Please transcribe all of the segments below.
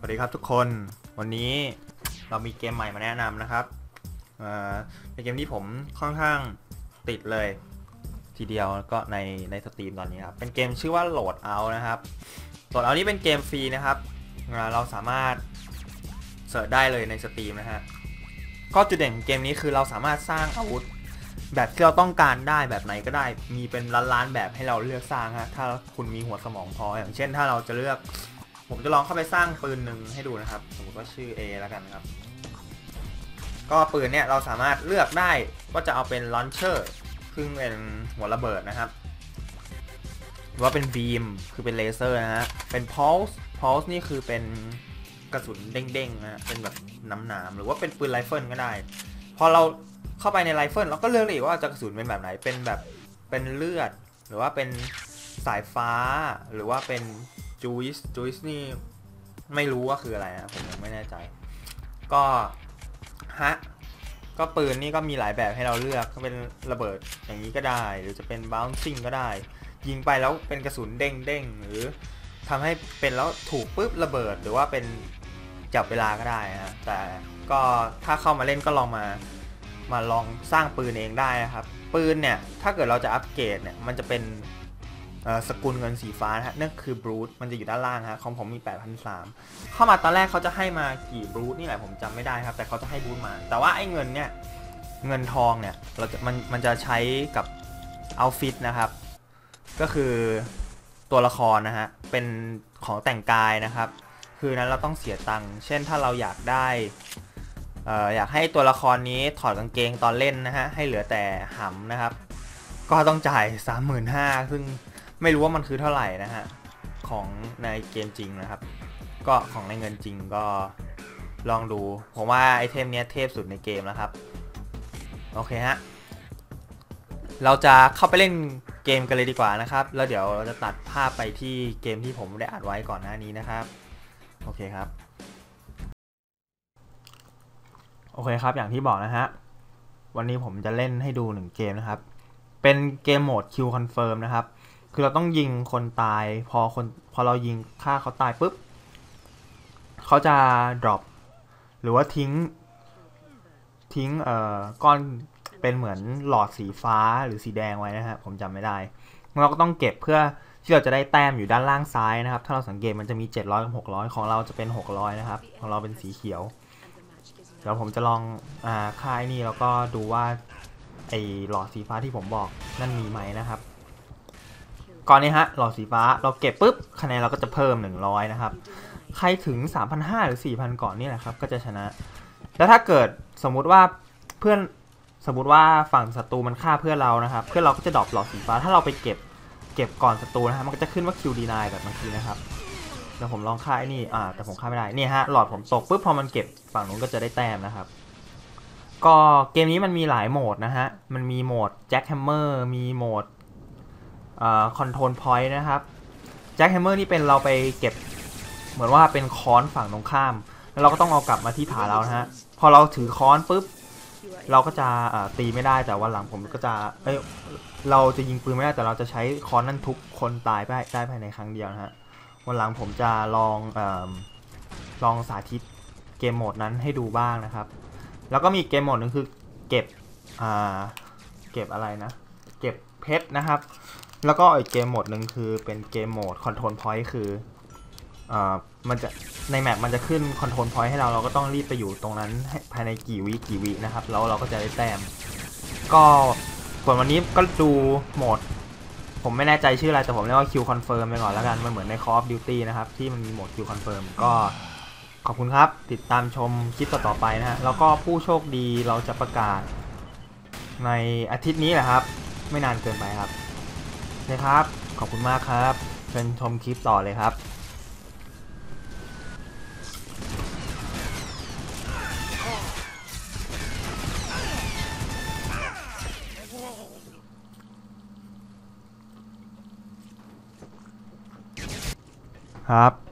สวัสดีครับทุกคนวันนี้เรามีเกมใหม่มาแนะนำนะครับเเป็นเกมที่ผมค่อนข้างติดเลย ทีเดียวก็ในในสตรีมตอนนี้ครับเป็นเกมชื่อว่าโหลดเอานะครับโหลดเอานี้เป็นเกมฟรีนะครับเราสามารถเสิร์ชได้เลยในสตรีมนะฮะก็จุดเด่นของเกมนี้คือเราสามารถสร้างอาวุธแบบที่เราต้องการได้แบบไหนก็ได้ มีเป็นล้านๆแบบให้เราเลือกสร้างฮะถ้าคุณมีหัวสมองพออย่างเช่น ถ้าเราจะเลือก ผมจะลองเข้าไปสร้างปืนหนึ่งให้ดูนะครับ สมมติว่าชื่อ A แล้วกันครับ ก็ปืนเนี่ยเราสามารถเลือกได้ว่าจะเอาเป็นลอนเชอร์ซึ่งเป็นหัวระเบิดนะครับหรือว่าเป็นบีมคือเป็นเลเซอร์นะฮะ เป็นพอลส์พอลส์นี่คือเป็นกระสุนเด้งๆนะเป็นแบบหนามๆหรือว่าเป็นปืนไรเฟิลก็ได้ พอเราเข้าไปในไรเฟิลเราก็เลือกเลยว่าจะกระสุนเป็นแบบไหน เป็นแบบเป็นเลือด หรือว่าเป็นสายฟ้า หรือว่าเป็น จูอิสจูอิสนี่ไม่รู้ว่าคืออะไรนะผมยังไม่แน่ใจ ก็ฮะก็ปืนนี่ก็มีหลายแบบให้เราเลือกก็เป็นระเบิดอย่างนี้ก็ได้ หรือจะเป็น bouncing ก็ได้ ยิงไปแล้วเป็นกระสุนเด้งเด้งหรือทำให้เป็นแล้วถูกปุ๊บระเบิด หรือว่าเป็นจับเวลาก็ได้นะแต่ก็ถ้าเข้ามาเล่นก็ลองมามาลองสร้างปืนเองได้นะครับ ปืนเนี่ย ถ้าเกิดเราจะอัปเกรดเนี่ยมันจะเป็น สกุลเงินสีฟ้านะฮะนั่นคือบรูทมันจะอยู่ด้านล่างฮะของผมมี 8,300 เข้ามาตอนแรกเขาจะให้มากี่บรูทนี่แหละผมจำไม่ได้ครับ แต่เขาจะให้บรูทมา แต่ว่าไอ้เงินเนี่ยเงินทองเนี่ยเราจะมันมันจะใช้กับเอาฟิตนะครับ ก็คือตัวละครนะฮะเป็นของแต่งกายนะครับ คือนั้นเราต้องเสียตังค์เช่นถ้าเราอยากได้อ่ออยากให้ตัวละครนี้ถอดกางเกงตอนเล่นนะฮะให้เหลือแต่หำนะครับ ก็ต้องจ่าย 35,000ซึ่ง ไม่รู้ว่ามันคือเท่าไหร่นะฮะ ของในเกมจริงนะครับ ก็ของในเงินจริงก็ลองดู ผมว่าไอเทมเนี้ยเทพสุดในเกมแล้วครับ โอเคฮะ เราจะเข้าไปเล่นเกมกันเลยดีกว่านะครับ แล้วเดี๋ยวเราจะตัดภาพไปที่เกมที่ผมได้อัดไว้ก่อนหน้านี้นะครับ โอเคครับ โอเคครับ อย่างที่บอกนะฮะ วันนี้ผมจะเล่นให้ดูหนึ่งเกมนะครับ เป็นเกมโหมด Q Confirm นะครับ คือเราต้องยิงคนตาย พอคนพอเรายิงฆ่าเขาตายปุ๊บเขาจะ drop หรือว่าทิ้ง ทิ้งเอ่อก้อนเป็นเหมือนหลอดสีฟ้าหรือสีแดงไว้นะฮะผมจำไม่ได้เราก็ต้องเก็บเพื่อที่เราจะได้แต้มอยู่ด้านล่างซ้ายนะครับ ถ้าเราสังเกตมันจะมี 700กับ600 ของเราจะเป็น 600 นะครับ ของเราเป็นสีเขียว เดี๋ยวผมจะลองอ่าค่ายนี่แล้วก็ดูว่าไอหลอดสีฟ้าที่ผมบอกนั่นมีไหมนะครับ ก่อนนี้ฮะหลอดสีฟ้าเราเก็บปุ๊บคะแนนเราก็จะเพิ่ม 100 นะครับ ใครถึง 3,500 หรือ 4,000 ก่อนนี่แหละครับ ก็จะชนะ แล้วถ้าเกิดสมมุติว่าเพื่อนสมมุติว่าฝั่งศัตรูมันฆ่าเพื่อนเรานะครับ เพื่อนเราก็จะดรอปหลอดสีฟ้า ถ้าเราไปเก็บเก็บก่อนศัตรูนะครับมันก็จะขึ้นว่า Q deny แบบเมื่อกี้นะครับเดี๋ยวผมลองฆ่าไอ้นี่อ่าแต่ผมฆ่าไม่ได้นี่ฮะหลอดผมตกปุ๊บพอมันเก็บฝั่งนู้นก็จะได้แต้มนะครับก็เกมนี้มันมีหลายโหมดนะฮะ มันมีโหมดแจ็คแฮมเมอร์ มีโหมด คอนโทรลพอยต์นะครับแจ็คแฮมเมอร์นี่เป็นเราไปเก็บเหมือนว่าเป็นค้อนฝั่งตรงข้าม แล้วเราก็ต้องเอากลับมาที่ฐานเรานะฮะพอเราถือค้อนปุ๊บเราก็จะตีไม่ได้แต่วันหลังผมก็จะเอ้ยเราจะยิงปืนไม่ได้แต่เราจะใช้ค้อนนั่นทุบคนตายไปได้ภายในครั้งเดียวนะฮะวันหลังผมจะลองอลองสาธิตเกมโหมดนั้นให้ดูบ้างนะครับ แล้วก็มีเกมโหมดหนึงคือเก็บเก็บอะไรนะ เก็บเพชรนะครับ แล้วก็อีกเกมโหมดหนึ่งคือเป็นเกมโหมดคอนโทรลพอยต์คืออ่ามันจะในแมปมันจะขึ้นคอนโทรลพอยต์ให้เราเราก็ต้องรีบไปอยู่ตรงนั้นภายในกี่วิกี่วินะครับ แล้วเราก็จะได้แต้ม ก็ส่วนวันนี้ก็ดูโหมด ผมไม่แน่ใจชื่ออะไรแต่ผมเรียกว่า Q Confirm ไปก่อนแล้วกันมันเหมือนใน Call of Duty นะครับ ที่มันมีโหมด Q Confirm ก็ขอบคุณครับ ติดตามชมคลิปต่อๆไปนะฮะแล้วก็ผู้โชคดีเราจะประกาศในอาทิตย์นี้แหละครับ ไม่นานเกินไปครับ นะครับ ขอบคุณมากครับเชิญชมคลิปต่อเลยครับครับ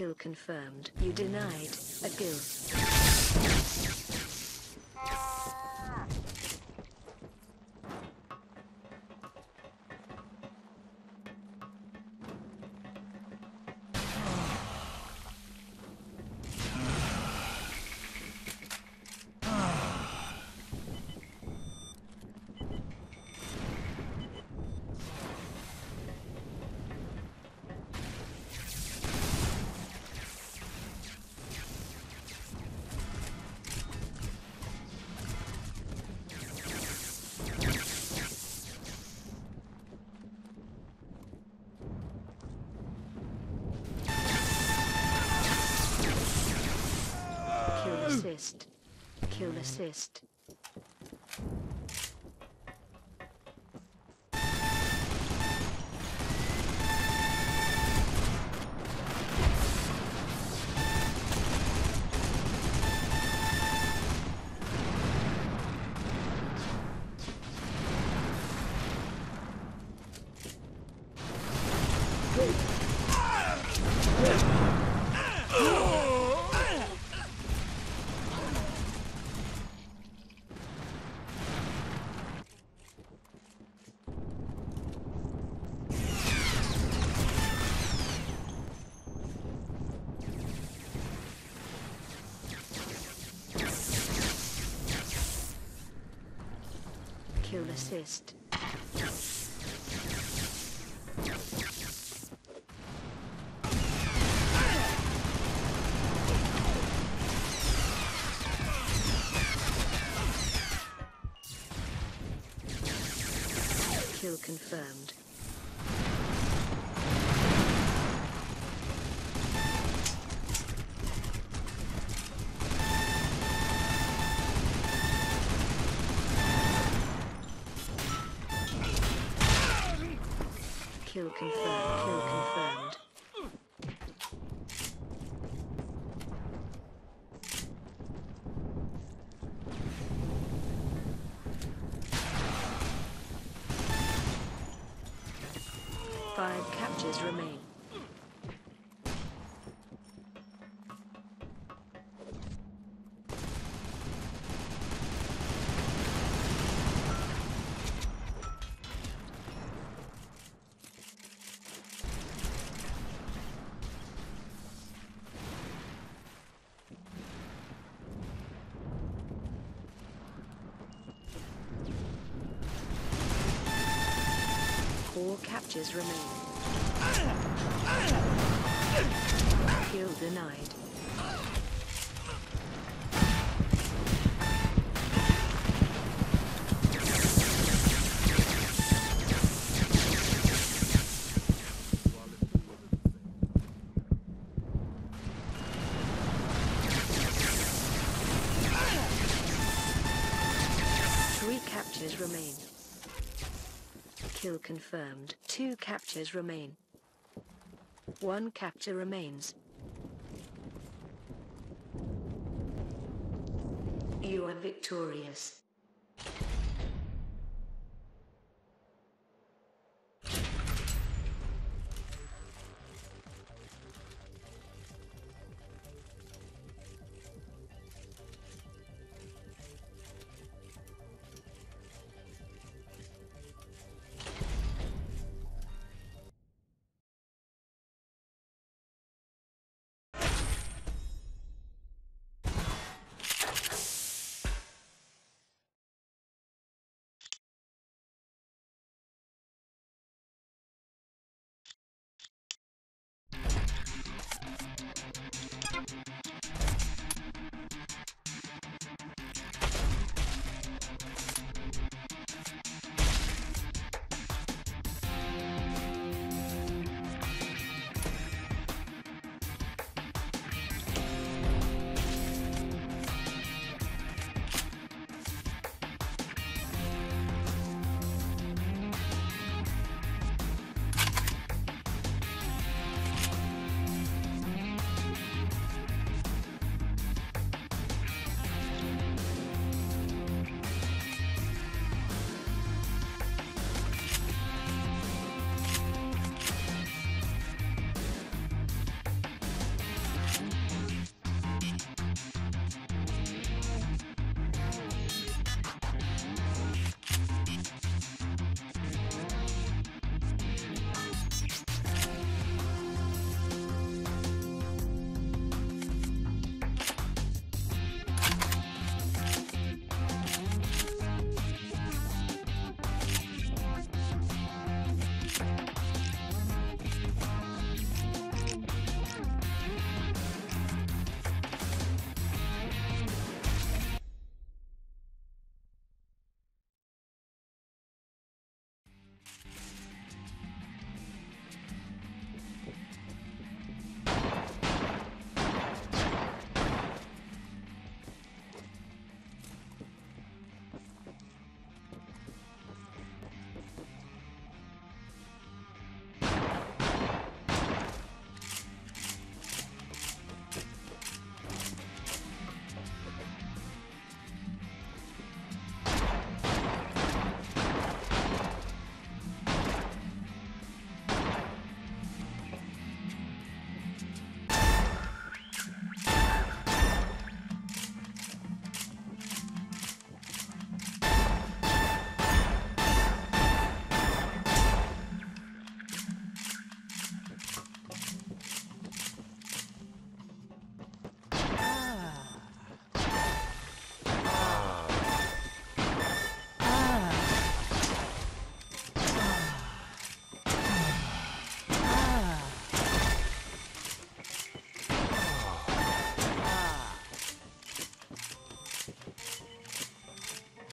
Kill confirmed. You denied a kill. Assist. Assist. Kill confirmed. Kill confirmed. Kill confirmed. Five captures remain. Four captures remain. Kill denied. Confirmed. Two captures remain. One capture remains. You are victorious.